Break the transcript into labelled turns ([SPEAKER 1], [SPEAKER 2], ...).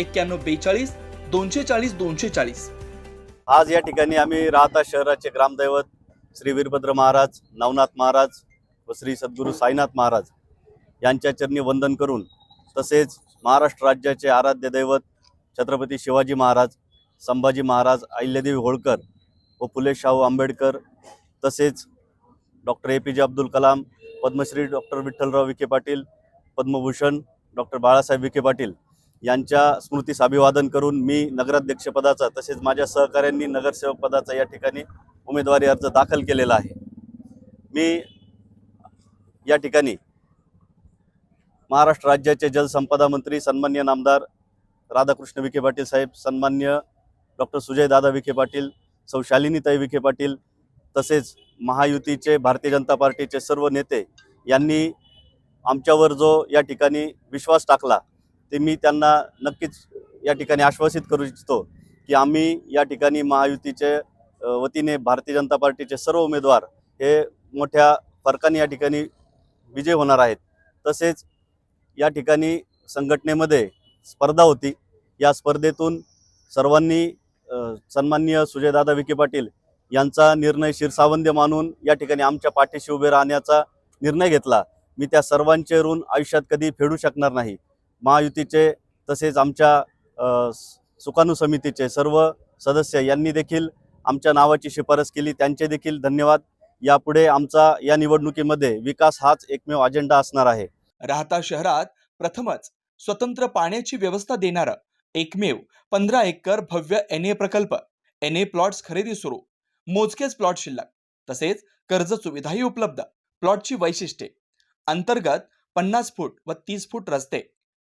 [SPEAKER 1] एक्क्याण्णव बेचाळीस दोनशे चाळीस दोनशे चाळीस.
[SPEAKER 2] आज या ठिकाणी आम्ही राहता शहराचे ग्रामदैवत श्री वीरभद्र महाराज नवनाथ महाराज व श्री सद्गुरू साईनाथ महाराज यांच्या चरणी वंदन करून तसेच महाराष्ट्र राज्याचे आराध्य दैवत छत्रपती शिवाजी महाराज संभाजी महाराज अहिल्यादेवी होळकर व फुले शाहू आंबेडकर तसेच doctor A P J Abdul Kalam Padmashri doctor Vitthalrao Vikhe Patil Padmabhushan doctor Balasaheb Vikhe Patil यांच्या स्मृतीस अभिवादन करून मी नगराध्यक्षपदाचा तसेच माझ्या सहकाऱ्यांनी नगरसेवक पदाचा या ठिकाणी उमेदवारी अर्ज दाखल केलेला आहे. मी या ठिकाणी महाराष्ट्र राज्याचे जलसंपदा मंत्री सन्मान्य नामदार राधाकृष्ण विखे पाटील साहेब सन्मान्य डॉक्टर सुजयदादा विखे पाटील सौ शालिनीताई विखे पाटील तसेच महायुतीचे भारतीय जनता पार्टीचे सर्व नेते यांनी आमच्यावर जो या ठिकाणी विश्वास टाकला ते मी त्यांना नक्कीच या ठिकाणी आश्वासित करू इच्छितो की आम्ही या ठिकाणी महायुतीचे वतीने भारतीय जनता पार्टीचे सर्व उमेदवार हे मोठ्या फरकाने या ठिकाणी विजय होणार आहेत. तसेच या ठिकाणी संघटनेमध्ये स्पर्धा होती. या स्पर्धेतून सर्वांनी सन्माननीय सुजयदादा विखे पाटील यांचा निर्णय शिरसावंद्य मानून या ठिकाणी आमच्या पाठीशी उभे राहण्याचा निर्णय घेतला. मी त्या सर्वांचे ऋण आयुष्यात कधी फेडू शकणार नाही. महायुतीचे तसेच आमच्या सुकाणू समितीचे सर्व सदस्य यांनी देखील आमच्या नावाची शिफारस केली. त्यांचे देखील धन्यवाद. यापुढे आमचा या निवडणुकीमध्ये विकास हाच एकमेव अजेंडा असणार आहे.
[SPEAKER 1] राहता शहरात प्रथमच स्वतंत्र पाण्याची व्यवस्था देणारं एकमेव पंधरा एकर भव्य एन ए प्रकल्प एन ए प्लॉट्स खरेदी सुरू मोजकेच प्लॉट शिल्लक तसेच कर्ज सुविधाही उपलब्ध प्लॉटची वैशिष्ट्ये अंतर्गत पन्नास फूट व तीस फूट रस्ते